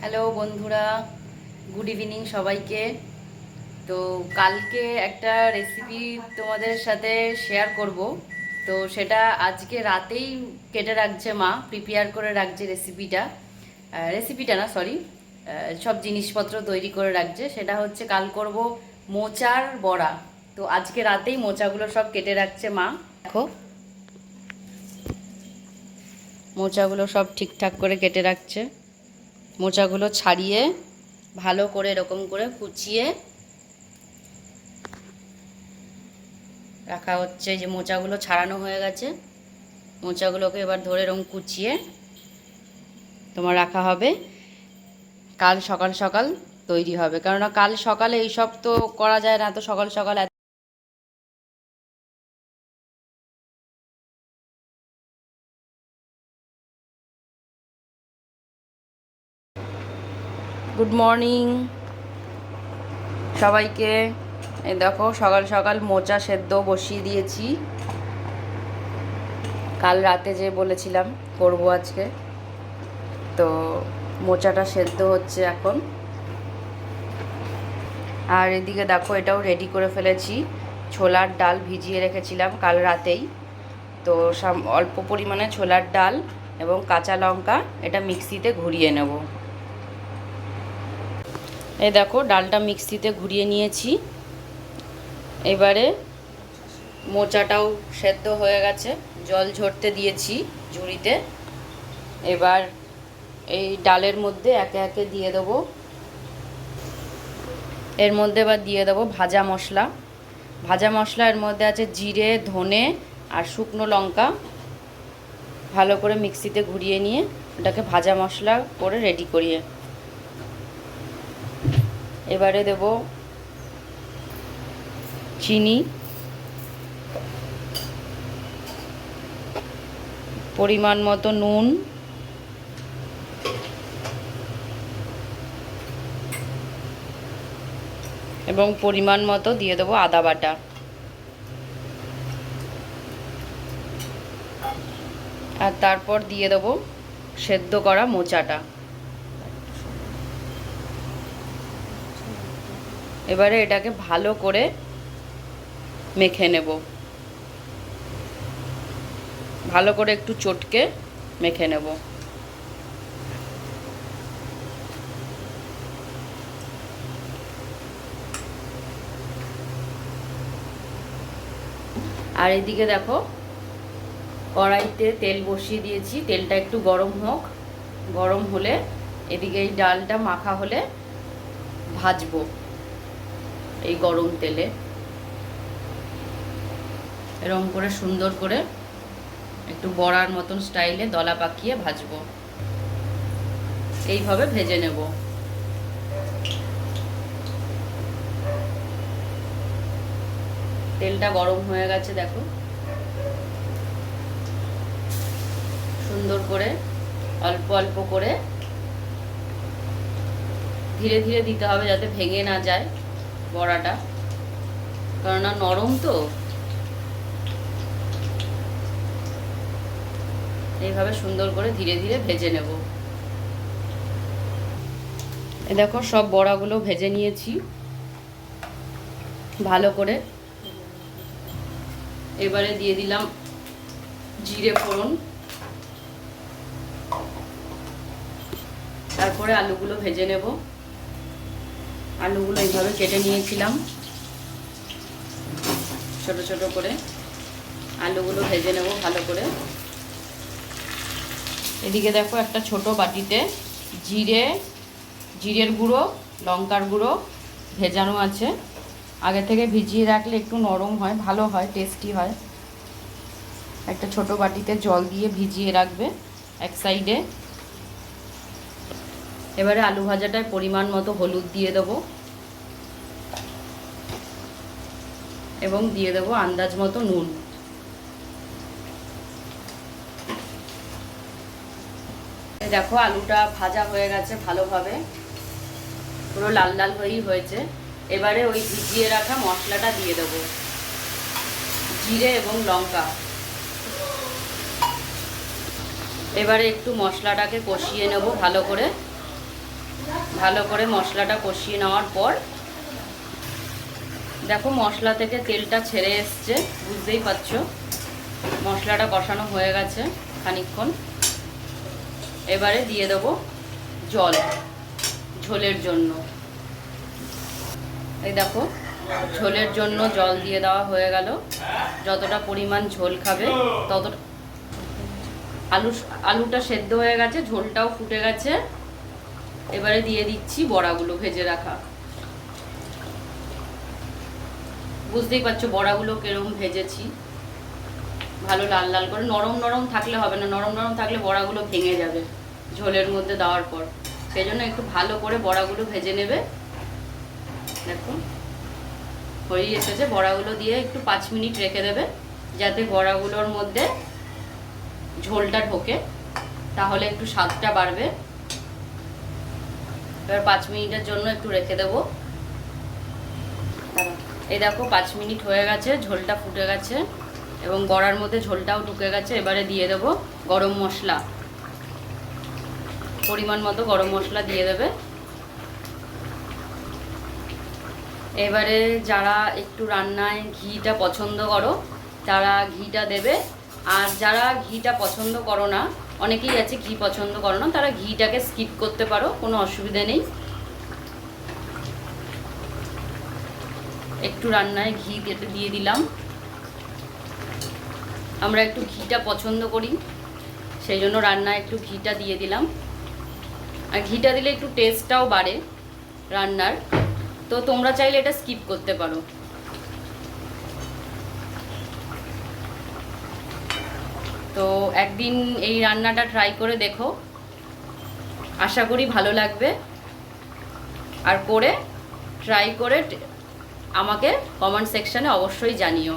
Hello বন্ধুরা। Good evening সবাইকে। তো কালকে একটা রেসিপি তোমাদের সাথে শেয়ার করব। তো সেটা আজকে রাতেই কেটে রাখছে মা প্রিপেয়ার করে রাখছে রেসিপিটা রেসিপিটা না সরি সব জিনিসপত্র তৈরি করে রাখছে। সেটা হচ্ছে কাল করব মোচার বড়া। তো আজকে রাতেই মোচাগুলো সব কেটে রাখছে মা। দেখো। মোচাগুলো সব ঠিকঠাক করে কেটে রাখছে। মোচাগুলো ছাড়িয়ে ভালো করে এরকম করে কুচিয়ে রাখা হচ্ছে। যে মোচাগুলো ছাড়ানো হয়ে গেছে। মোচাগুলোকে এবার ধরে এরকম কুচিয়ে তোমার রাখা হবে। কাল সকাল সকাল তৈরি হবে। কেননা কাল সকালে এইসব তো করা যায় না। তো সকাল সকাল গুড মর্নিং সবাইকে। এই দেখো, সকাল সকাল মোচা সেদ্ধ বসিয়ে দিয়েছি। কাল রাতে যে বলেছিলাম করব আজকে। তো মোচাটা সেদ্ধ হচ্ছে এখন। আর এদিকে দেখো, এটাও রেডি করে ফেলেছি। ছোলার ডাল ভিজিয়ে রেখেছিলাম কাল রাতেই। তো অল্প পরিমাণে ছোলার ডাল এবং কাঁচা লঙ্কা এটা মিক্সিতে ঘুরিয়ে নেব। এই দেখো, ডালটা মিক্সিতে ঘুরিয়ে নিয়েছি। এবারে মোচাটাও সেদ্ধ হয়ে গেছে। জল ঝরতে দিয়েছি ঝুড়িতে। এবার এই ডালের মধ্যে একে একে দিয়ে দেবো। এর মধ্যে এবার দিয়ে দেবো ভাজা মশলা। ভাজা মশলা এর মধ্যে আছে জিরে, ধনে আর শুকনো লঙ্কা। ভালো করে মিক্সিতে ঘুরিয়ে নিয়ে ওটাকে ভাজা মশলা করে রেডি করিয়ে এবারে দেব চিনি, পরিমাণ মতো নুন, এবং পরিমাণ মতো দিয়ে দেবো আদা বাটা। আর তারপর দিয়ে দেবো সেদ্ধ করা মোচাটা। এবারে এটাকে ভালো করে মেখে নেব। ভালো করে একটু চটকে মেখে নেব। আর এদিকে দেখো, কড়াইতে তেল বসিয়ে দিয়েছি। তেলটা একটু গরম হোক, গরম হলে এদিকে এই ডালটা মাখা হলে ভাজবো। এই গরম তেলে। এরকম করে সুন্দর করে একটু বড়ার মতন স্টাইলে দলা পাকিয়ে ভাজবো। এইভাবে ভেজে নেব। তেলটা গরম হয়ে গেছে, দেখো। সুন্দর করে অল্প অল্প করে ধীরে ধীরে দিতে হবে যাতে ভেঙে না যায়। বড়াটা। কেননা নরম তো। এইভাবে সুন্দর করে ধীরে ধীরে ভেজে নেব। দেখো, সব বড়াগুলো ভেজে নিয়েছি। ভালো করে। এবারে দিয়ে দিলাম জিরে ফোড়ন। তারপরে আলুগুলো ভেজে নেব। আলুগুলো এইভাবে কেটে নিয়েছিলাম। ছোট ছোট করে আলুগুলো ভেজে নেব ভালো করে। এদিকে দেখো একটা ছোট বাটিতে জিরে, জিরের গুঁড়ো, লঙ্কার গুঁড়ো ভেজানো আছে। আগে থেকে ভিজিয়ে রাখলে একটু নরম হয়, ভালো হয়, টেস্টি হয়। একটা ছোট বাটিতে জল দিয়ে ভিজিয়ে রাখবে এক সাইডে। এবারে আলু ভাজাটায় পরিমাণ মতো হলুদ দিয়ে দেবো। এবং দিয়ে দেবো আন্দাজ মতো নুন। দেখো আলুটা ভাজা হয়ে গেছে ভালোভাবে। পুরো লাল লাল হয়েই হয়েছে। এবারে ওই ভিজিয়ে রাখা মশলাটা দিয়ে দেবো। জিরে এবং লঙ্কা। এবারে একটু মশলাটাকে কষিয়ে নেব ভালো করে। ভালো করে মশলাটা কষিয়ে নেওয়ার পর দেখো মশলা থেকে তেলটা ছেড়ে এসছে, বুঝতেই পারছ? মশলাটা কষানো হয়ে গেছে খানিকক্ষণ। এবারে দিয়ে দেবো জল, ঝোলের জন্য। এই দেখো, ঝোলের জন্য জল দিয়ে দেওয়া হয়ে গেল। যতটা পরিমাণ ঝোল খাবে, ততটা আলু আলুটা সেদ্ধ হয়ে গেছে, ঝোলটাও ফুটে গেছে। এবারে দিয়ে দিচ্ছি বড়াগুলো ভেজে রাখা। বুঝতেই পারছ বড়াগুলো কীরকম ভেজেছি। ভালো লাল লাল করে, নরম নরম থাকলে হবে না, নরম নরম থাকলে বড়াগুলো ভেঙে যাবে ঝোলের মধ্যে দেওয়ার পর। সেই জন্য একটু ভালো করে বড়াগুলো ভেজে নেবে। দেখো হয়ে এসেছে, বড়াগুলো দিয়ে একটু পাঁচ মিনিট রেখে দেবে, যাতে বড়াগুলোর মধ্যে ঝোলটা ঢোকে, তাহলে একটু স্বাদটা বাড়বে। এবার পাঁচ মিনিটের জন্য একটু রেখে দেবো। এই দেখো, পাঁচ মিনিট হয়ে গেছে, ঝোলটা ফুটে গেছে এবং গড়ার মধ্যে ঝোলটাও ঢুকে গেছে, এবারে দিয়ে দেবো গরম মশলা। পরিমাণ মতো গরম মশলা দিয়ে দেবে। এবারে যারা একটু রান্নায় ঘিটা পছন্দ করো, তারা ঘিটা দেবে। আর যারা ঘিটা পছন্দ করো না অনেকেই আছে ঘি পছন্দ করো না, তারা ঘিটাকে স্কিপ করতে পারো, কোনো অসুবিধা নেই। একটু রান্নায় ঘি দিয়ে- দিয়ে দিলাম। আমরা একটু ঘিটা পছন্দ করি, সেই জন্য রান্নায় একটু ঘিটা দিয়ে দিলাম। আর ঘিটা দিলে একটু টেস্টটাও বাড়ে রান্নার। তো তোমরা চাইলে এটা স্কিপ করতে পারো। তো একদিন এই রান্নাটা ট্রাই করে দেখো। আশা করি ভালো লাগবে। আর করে ট্রাই করে আমাকে কমেন্ট সেকশানে অবশ্যই জানিও।